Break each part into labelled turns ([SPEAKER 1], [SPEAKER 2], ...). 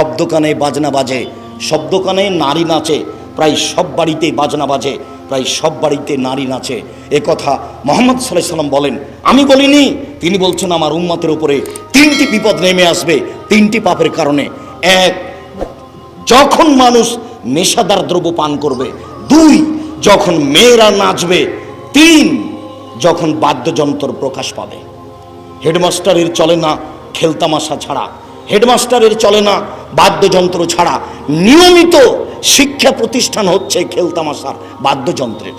[SPEAKER 1] সব দোকানে বাজনা বাজে সব দোকানে নারী নাচে, প্রায় সব বাড়িতেই বাজনা বাজে, প্রায় সব বাড়িতে নারী নাচে। এ কথা মোহাম্মদ সাল্লাহ সাল্লাম বলেন, আমি বলিনি, তিনি বলছেন আমার উম্মতের উপরে তিনটি বিপদ নেমে আসবে, তিনটি পাপের কারণে। এক, যখন মানুষ নেশাদার দ্রব্য পান করবে। দুই, যখন মেয়েরা নাচবে। তিন, যখন বাদ্যযন্ত্র প্রকাশ পাবে। হেডমাস্টারের চলে না খেলতামাশা ছাড়া। হেডমাস্টারের চলে না, বাদ্যযন্ত্র ছাড়া। নিয়মিত শিক্ষা প্রতিষ্ঠান হচ্ছে খেলতামাশার বাদ্যযন্ত্রের।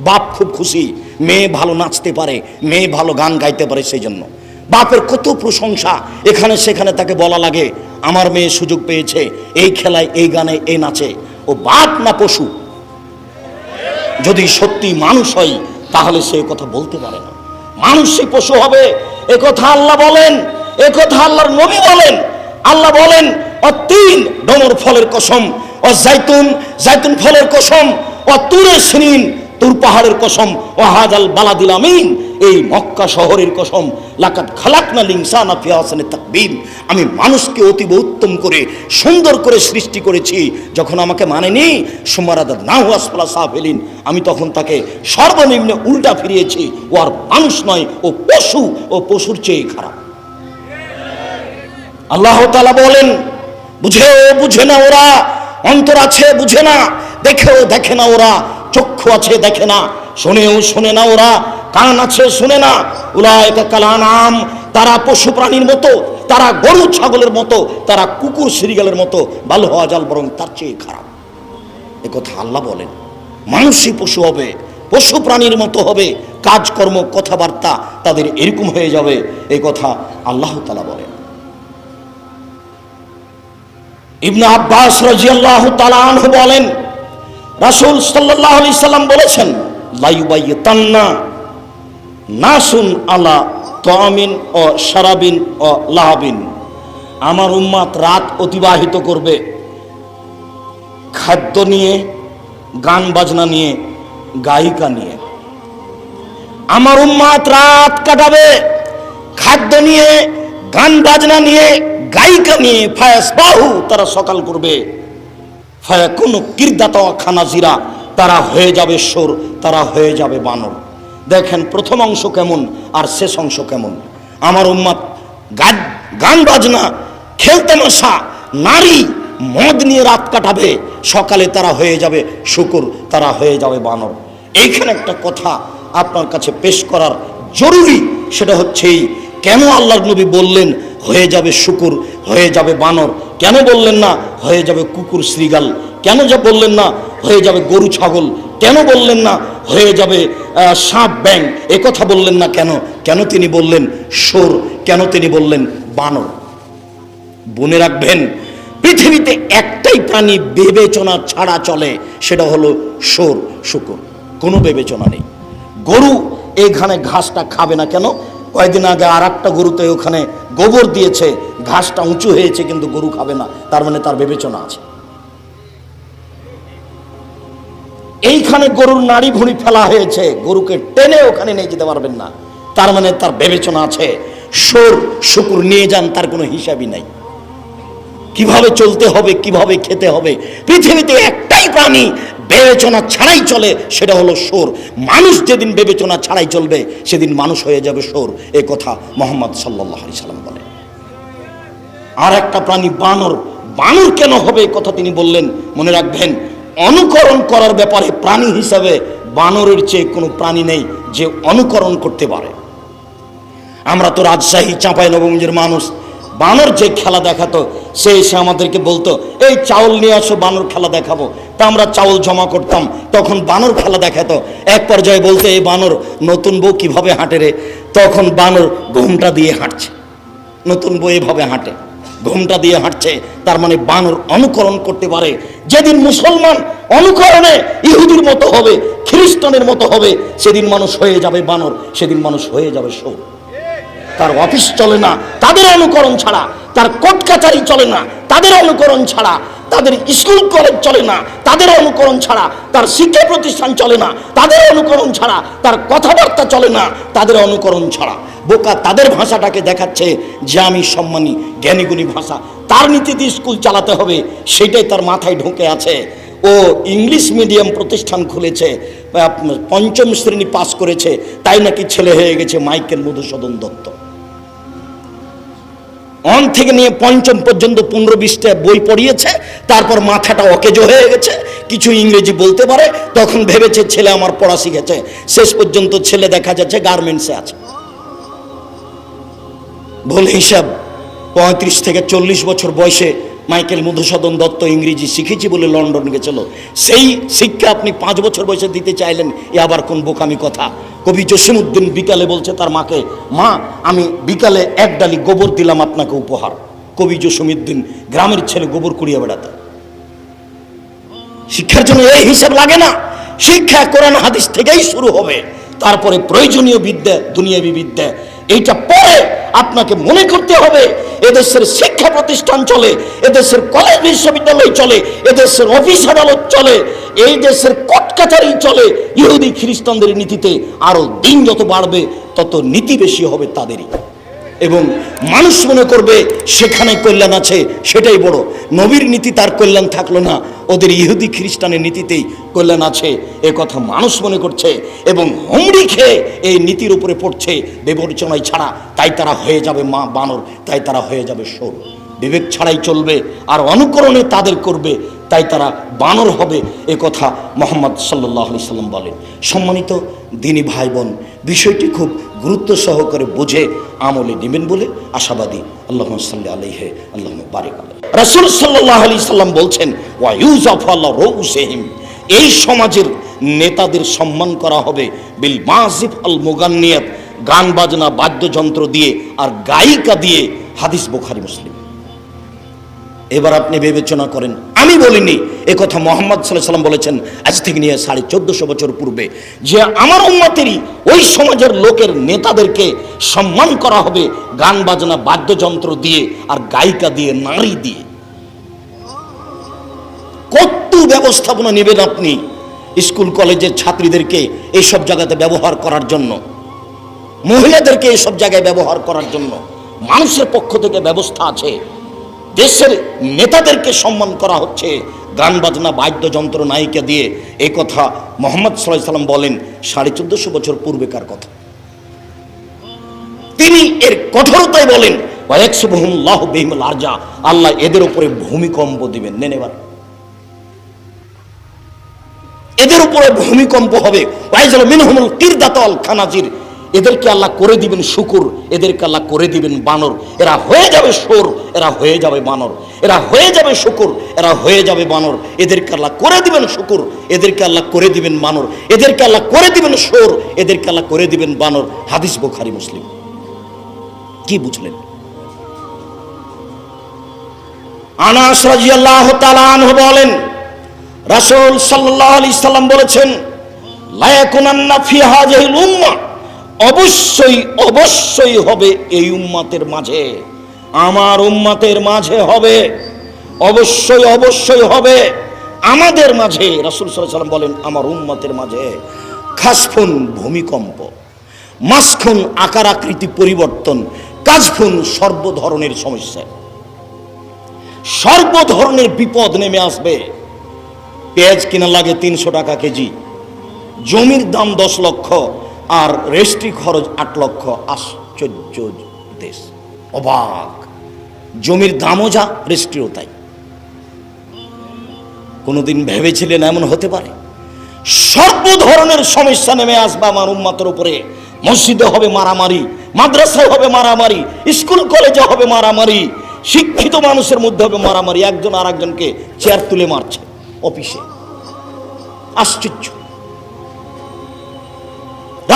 [SPEAKER 1] বাপ খুব খুশি, মেয়ে ভালো নাচতে পারে, মেয়ে ভালো গান গাইতে পারে সেই জন্য বাপের কত প্রশংসা, এখানে সেখানে তাকে বলা লাগে, আমার মেয়ে সুযোগ পেয়েছে, এই খেলায়, এই গানে, এই নাচে। ও বাপ না পশু? যদি সত্যি মানুষ হয়, তাহলে সে কথা বলতে পারে না। মানুষই পশু হবে, এ কথা আল্লাহ বলেন। এ কথা আল্লাহর নবী বলেন। আল্লাহ বলেন ডমর ফলের কসম ও জাইতুন জাইতুন ফলের কসম ও তুরে সিনিন, তুর পাহাড়ের কসম ও হাজাল বালাদিল আমিন, এই মক্কা শহরের কসম লাকাত খালাকনা লিংসানা ফি হাসানে তাকবীম আমি মানুষকে অতীব উত্তম করে, সুন্দর করে সৃষ্টি করেছি, যখন আমাকে মানেনি সুমারাদা না হুয়াসফলা সাফেলিন। আমি তখন তাকে সর্বনিম্ন উল্টা ফিরিয়েছি, ও আর মানুষ নয়, ও পশু, ও পশুর চেয়ে খারাপ। আল্লাহ তালা বলেন, বুঝেও বুঝে না ওরা, অন্তর আছে বুঝে না, দেখেও দেখে না ওরা, চক্ষু আছে দেখে না, শোনেও শোনে না ওরা, কান আছে শুনে না উলায়কা কালানাম, তারা পশু প্রাণীর মতো, তারা গরু ছাগলের মতো, তারা কুকুর সিরিগালের মতো ভালো হওয়া জাল বরং তার চেয়ে খারাপ। এ কথা আল্লাহ বলেন, মানুষই পশু হবে, পশু প্রাণীর মতো হবে, কাজকর্ম, কথাবার্তা তাদের এরকম হয়ে যাবে। এই কথা আল্লাহ তালা বলেন। ইবনে আব্বাস রাজিয়াল্লাহু তাআলা আনহু বলেন, রাসূল সাল্লাল্লাহু আলাইহি সাল্লাম বলেছেন লাইবাইয়াতান্না নাসুন আলা তামিন ও শারাবিন ও লাহাবিন। আমার উম্মাত রাত অতিবাহিত করবে। খাদ্য নিয়ে, গান বাজনা নিয়ে, গায়িকা নিয়ে। আমার উম্মাত রাত কাটাবে। খাদ্য নিয়ে, গান বাজনা নিয়ে গায়িকা নিয়ে ফায়াস বাহু তারা সকাল করবে। ফায়া কোনো কিরদাতা খানাজিরা, তারা হয়ে যাবে সোর, তারা হয়ে যাবে বানর। দেখেন প্রথম অংশ কেমন আর শেষ অংশ কেমন। আমার উম্মাদ গান গান বাজনা খেলতামাশা নারী, মদ নিয়ে রাত কাটাবে, সকালে তারা হয়ে যাবে শুকুর, তারা হয়ে যাবে বানর। এইখানে একটা কথা আপনার কাছে পেশ করার জরুরি, সেটা হচ্ছে এই কেন আল্লাহর নবী বললেন, হয়ে যাবে শুকুর, হয়ে যাবে বানর কেন বললেন না, হয়ে যাবে কুকুর, শ্রীগাল কেন যা বললেন না, হয়ে যাবে গরু, ছাগল কেন বললেন না, হয়ে যাবে সাপ ব্যাং কথা বললেন না কেন? কেন তিনি বললেন সোর কেন তিনি বললেন, বানর বনে রাখবেন, পৃথিবীতে একটাই প্রাণী বিবেচনা ছাড়া চলে, সেটা হলো সোর শুকুর। কোনো বিবেচনা নেই। গরু এইখানে ঘাসটা খাবে না কেন? কয়েকদিন আগে আর একটা গরুতে ওখানে গোবর দিয়েছে, ঘাসটা উঁচু হয়েছে, কিন্তু গরু খাবে না। তার মানে তার বিবেচনা আছে। এইখানে গরুর নাড়ি ভুঁড়ি ফেলা হয়েছে, গরুকে টেনে ওখানে নিয়ে যেতে পারবেন না। তার মানে তার বিবেচনা আছে, সোর শুকুর নিয়ে যান, তার কোনো হিসাবই নাই। কীভাবে চলতে হবে, কীভাবে খেতে হবে? পৃথিবীতে একটাই প্রাণী বিবেচনা ছাড়াই চলে, সেটা হলো সোর। মানুষ যেদিন বিবেচনা ছাড়াই চলবে, সেদিন মানুষ হয়ে যাবে সোর। এ কথা মোহাম্মদ সাল্লাহ সাল্লাম বলে। আর একটা প্রাণী বানর বানর কেন হবে কথা তিনি বললেন, মনে রাখবেন, অনুকরণ করার ব্যাপারে প্রাণী হিসাবে বানরের চেয়ে কোনো প্রাণী নেই যে অনুকরণ করতে পারে। আমরা তো রাজশাহী চাঁপাই মানুষ বানর যে খেলা দেখাতো, সে এসে আমাদেরকে বলতো, এই চাউল নিয়ে আসো, বানর খেলা দেখাবো। তা আমরা চাউল জমা করতাম, তখন বানর খেলা দেখাতো। এক পর্যায়ে বলতে, এই বানর, নতুন বউ কীভাবে হাঁটে রে? তখন বানর ঘুমটা দিয়ে হাঁটছে। নতুন বউ এভাবে হাঁটে, ঘুমটা দিয়ে হাঁটছে। তার মানে বানর অনুকরণ করতে পারে। যেদিন মুসলমান অনুকরণে ইহুদির মতো হবে, খ্রিস্টানের মতো হবে, সেদিন মানুষ হয়ে যাবে বানর, সেদিন মানুষ হয়ে যাবে সৌ তার অফিস চলে না, তাদের অনুকরণ ছাড়া, তার কোর্ট কাচারি চলে না, তাদের অনুকরণ ছাড়া, তাদের স্কুল কলেজ চলে না, তাদের অনুকরণ ছাড়া, তার শিক্ষা প্রতিষ্ঠান চলে না, তাদের অনুকরণ ছাড়া, তার কথাবার্তা চলে না, তাদের অনুকরণ ছাড়া। বোকা তাদের ভাষাটাকে দেখাচ্ছে যে আমি সম্মানী, জ্ঞানীগুণী ভাষা। তার নীতিতে স্কুল চালাতে হবে, সেটাই তার মাথায় ঢুকে আছে। ও ইংলিশ মিডিয়াম প্রতিষ্ঠান খুলেছে পঞ্চম শ্রেণি পাস করেছে, তাই নাকি ছেলে হয়ে গেছে মাইকেল মধুসূদন দত্ত। অন থেকে নিয়ে পঞ্চম পর্যন্ত পনেরো বিশটা বই পড়িয়েছে, তারপর মাথাটা অকেজ হয়ে গেছে, কিছু ইংরেজি বলতে পারে, তখন ভেবেছে ছেলে আমার পড়া শিখেছে। শেষ পর্যন্ত ছেলে দেখা যাচ্ছে গার্মেন্টসে আছে। ভুল হিসাব, পঁয়ত্রিশ থেকে চল্লিশ বছর বয়সে মাইকেল মধুসূদন দত্ত ইংরেজি শিখেছি বলে লন্ডন গেছিল। সেই শিক্ষা আপনি পাঁচ বছর বয়সে দিতে চাইলেন, এ আবার কোন বোকামি কথা? কবি জসিমুদ্দিন বিকালে বলছে তার মাকে, মা, আমি বিকালে এক ডালি গোবর দিলাম আপনাকে উপহার। কবি জসিমুদ্দিন গ্রামের ছেলে গোবর কুড়িয়ে বেড়াতে। শিক্ষার জন্য এই হিসাব লাগে না। শিক্ষা, কোরআন, হাদিস থেকেই শুরু হবে। তারপরে প্রয়োজনীয় বিদ্যা, দুনিয়াবী বিদ্যা এইটা পরে আপনাকে মনে করতে হবে, এদেশের শিক্ষা প্রতিষ্ঠান চলে, এদেশের কলেজ বিশ্ববিদ্যালয় চলে, এদেশের অফিস আদালত চলে, এই দেশের কোর্ট চলে, ইহুদি খ্রিস্টানদের নীতিতে আরও দিন যত বাড়বে, তত নীতি বেশি হবে তাদেরই। এবং মানুষ মনে করবে সেখানে কল্যাণ আছে, সেটাই বড়। নবীর নীতি তার কল্যাণ থাকল না। ওদের ইহুদি খ্রিস্টানের নীতিতেই কল্যাণ আছে, এ কথা মানুষ মনে করছে এবং হুমড়ি খেয়ে এই নীতির উপরে পড়ছে বিবেচনায় ছাড়া। তাই তারা হয়ে যাবে মা বানর, তাই তারা হয়ে যাবে সোর। বিবেক ছাড়াই চলবে আর অনুকরণে তাদের করবে তাই তারা বানর হবে, এ কথা মোহাম্মদ সাল্লাহ আলি সাল্লাম বলেন। সম্মানিত দিনী ভাই বোন বিষয়টি খুব গুরুত্ব সহকারে বুঝে আমলে নেবেন বলে আশাবাদী। আল্লাহ সাল্লি আলহে আল্লাহ বারিক রাসুল সাল্লাহ আলি সাল্লাম বলছেন, ওয়া ইউজ অফ আল্লাহ রৌসেহিম এই সমাজের নেতাদের সম্মান করা হবে বিল মাসিফ আল মুগান্নিয়াত, গান বাজনা, বাদ্যযন্ত্র দিয়ে আর গায়িকা দিয়ে হাদিস বুখারি, মুসলিম। এবার আপনি বিবেচনা করেন। আমি বলিনি, এ কথা মোহাম্মদ সাল্লাহ সাল্লাম বলেছেন, আজ থেকে নিয়ে সাড়ে চোদ্দশো বছর পূর্বে, যে আমার উম্মতেরই ওই সমাজের লোকের নেতাদেরকে সম্মান করা হবে গান বাজনা বাদ্যযন্ত্র দিয়ে আর গায়িকা দিয়ে, নারী দিয়ে। কত ব্যবস্থাপনা নেবেন আপনি স্কুল, কলেজের ছাত্রীদেরকে এইসব জায়গাতে ব্যবহার করার জন্য? মহিলাদেরকে এইসব জায়গায় ব্যবহার করার জন্য? মানুষের পক্ষ থেকে ব্যবস্থা আছে। দেশের নেতাদেরকে সম্মান করা হচ্ছে। গান বাজনা, বাদ্যযন্ত্র, নায়িকা দিয়ে এই কথা মোহাম্মদ সাল্লাম বলেন, সাড়ে চোদ্দশো বছর পূর্বেকার কথা। তিনি এর কঠোরতায় বলেন আল্লাহ এদের উপরে ভূমিকম্প দিবেন। নেন এবার। এদের উপরে ভূমিকম্প হবে। ওয়াইজাল মিনহুমুল খানাজির এদেরকে আল্লাহ করে দিবেন শুকুর, এদেরকে আল্লাহ করে দিবেন বানর। এরা হয়ে যাবে সোর এরা হয়ে যাবে বানর। এরা হয়ে যাবে শুকুর, এরা হয়ে যাবে বানর। এদেরকে আল্লাহ করে দিবেন শুকুর, এদেরকে আল্লাহ করে দিবেন বানর। এদেরকে আল্লাহ করে দিবেন সোর এদেরকে আল্লাহ করে দিবেন বানর। হাদিস বুখারী, মুসলিম। কি বুঝলেন? আনাস রাজিয়াল্লাহ তাআলা আনহু বলেন, রাসূল সাল্লাল্লাহু আলাইহি সাল্লাম বলেছেন লায়াকুনান্না ফি হাযিহিল উম্মাহ অবশ্যই অবশ্যই হবে এই উম্মাতের মাঝে। আমার উম্মাতের মাঝে হবে। অবশ্যই অবশ্যই হবে। আমাদের মাঝে, রাসূল সাল্লাম বলেন, আমার উম্মাতের মাঝে খাসফুন ভূমিকম্প মাসখুন আকার আকৃতি পরিবর্তন, কাজফুন সর্ব ধরনের সমস্যা। সর্ব ধরনের বিপদ নেমে আসবে। পেঁয়াজ কিনা লাগে তিনশো টাকা কেজি, জমির দাম দশ লক্ষ আর রেস্ট্রি খরচ আট লক্ষ আশ্চর্য দেশ। অবাক। জমির দামও যা রেস্ট্রিও তাই। কোনোদিন ভেবেছিলেন এমন হতে পারে? সর্ব ধরনের সমস্যা নেমে আসবে আমার উম্মাতের উপরে। মসজিদে হবে মারামারি মাদ্রাসায় হবে মারামারি, স্কুল কলেজে হবে মারামারি, শিক্ষিত মানুষের মধ্যে হবে মারামারি। একজন আর একজনকে চেয়ার তুলে মারছে অফিসে। আশ্চর্য।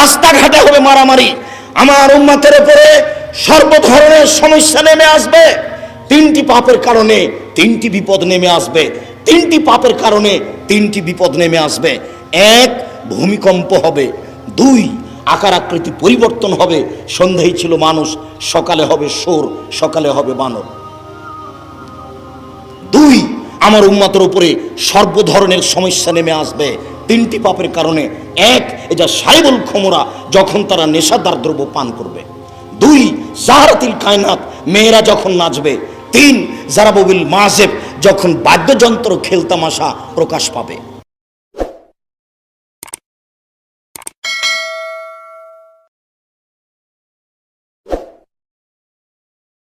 [SPEAKER 1] রাস্তাঘাটে হবে মারামারি। আমার উম্মাতের উপরে সর্ব ধরনের সমস্যা নেমে আসবে। তিনটি পাপের কারণে তিনটি বিপদ নেমে আসবে। তিনটি পাপের কারণে তিনটি বিপদ নেমে আসবে। এক, ভূমিকম্প হবে। দুই, আকার আকৃতি পরিবর্তন হবে। সন্ধ্যায় ছিল মানুষ, সকালে হবে সোর সকালে হবে বানর। আমার উম্মাতের উপরে সর্ব ধরনের সমস্যা নেমে আসবে। তিনটি পাপের কারণে, এক এটা সাইবুল খমরা, যখন তারা নেশাদার দ্রব্য পান করবে। দুই, জাহারাতিল কায়নাত, মেয়েরা যখন নাচবে। তিন জারাবুল মাজেব যখন বাদ্যযন্ত্র খেলতামাশা প্রকাশ পাবে।